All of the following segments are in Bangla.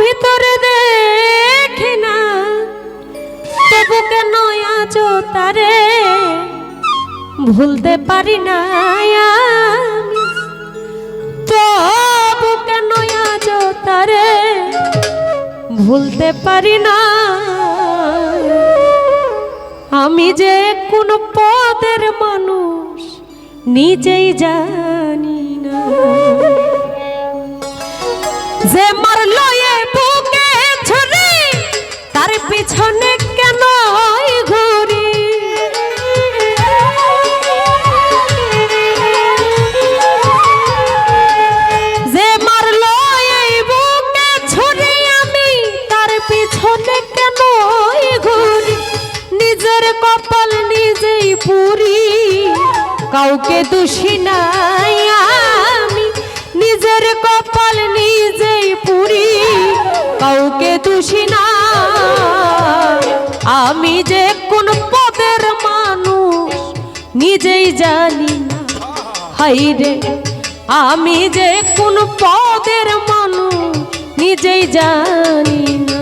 ভিতরে দেখি না। তবু কেন তারে? ভুলতে পারি না তবু কেন আজ তারে? ভুলতে পারি না। আমি যে কোন পদের মানুষ, নিজেই জানি না। যে মারলো পুরি কাউকে দোষী নাই আমি। নিজের কপাল নিজেই পুরি, কাউকে দোষী না আমি যে কোন পদের মানুষ, নিজেই জানি না। হাই রে, আমি যে কোন পদের মানুষ, নিজেই জানি না।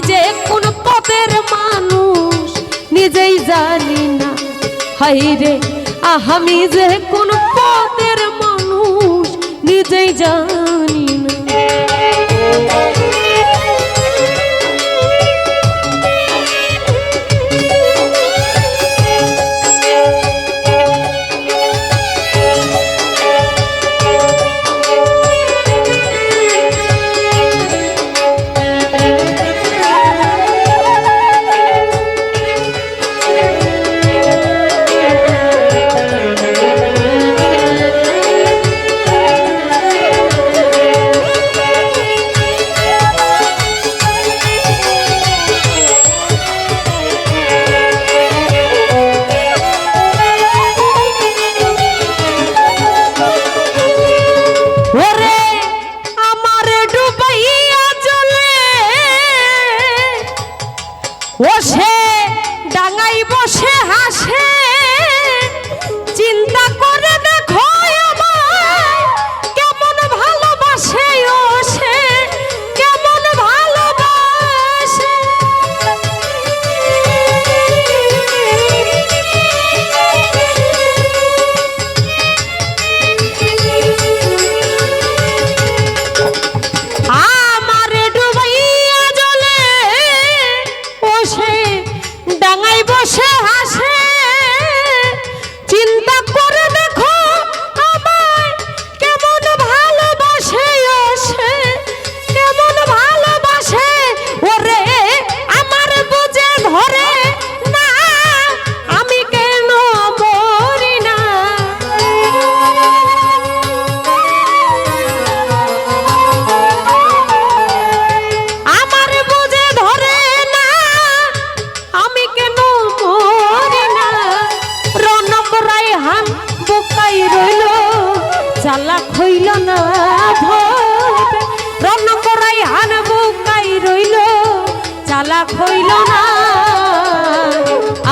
যে কোন পদের মানুষ, নিজেই জানি না। হাই রে আমি যে কোন পদের মানুষ, নিজেই জানি না।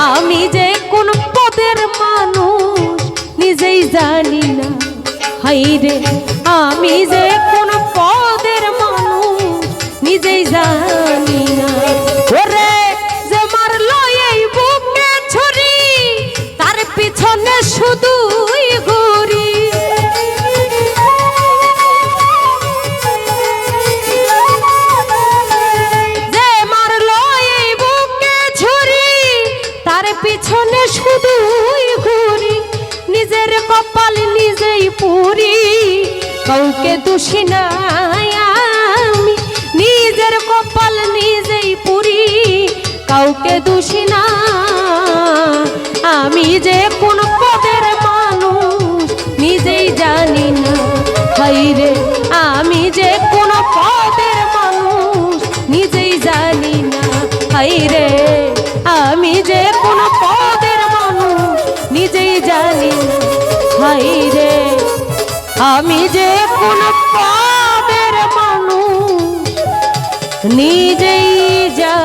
আমি যে কোন পদের আমি যে কোন পদের মানুষ, নিজেই জানি না। ওরে, যে মারলো এই বুকে ছুরি, তার পিছনে শুধুই পুরি, কাউকে দোষী নাই আমি। নিজের কপাল নিজেই পুরি, কাউকে দোষী না। আমি যে কোন পদের মানুষ, নিজেই জানি না। হাই রে, আমি যে কোন পদের মানুষ, নিজেই জানি না। হাই রে, আমি যে কোন পদের মানুষ, নিজেই জানি না। হাই রে। আমি যে কোন পাদের মানুষ নিজেই যা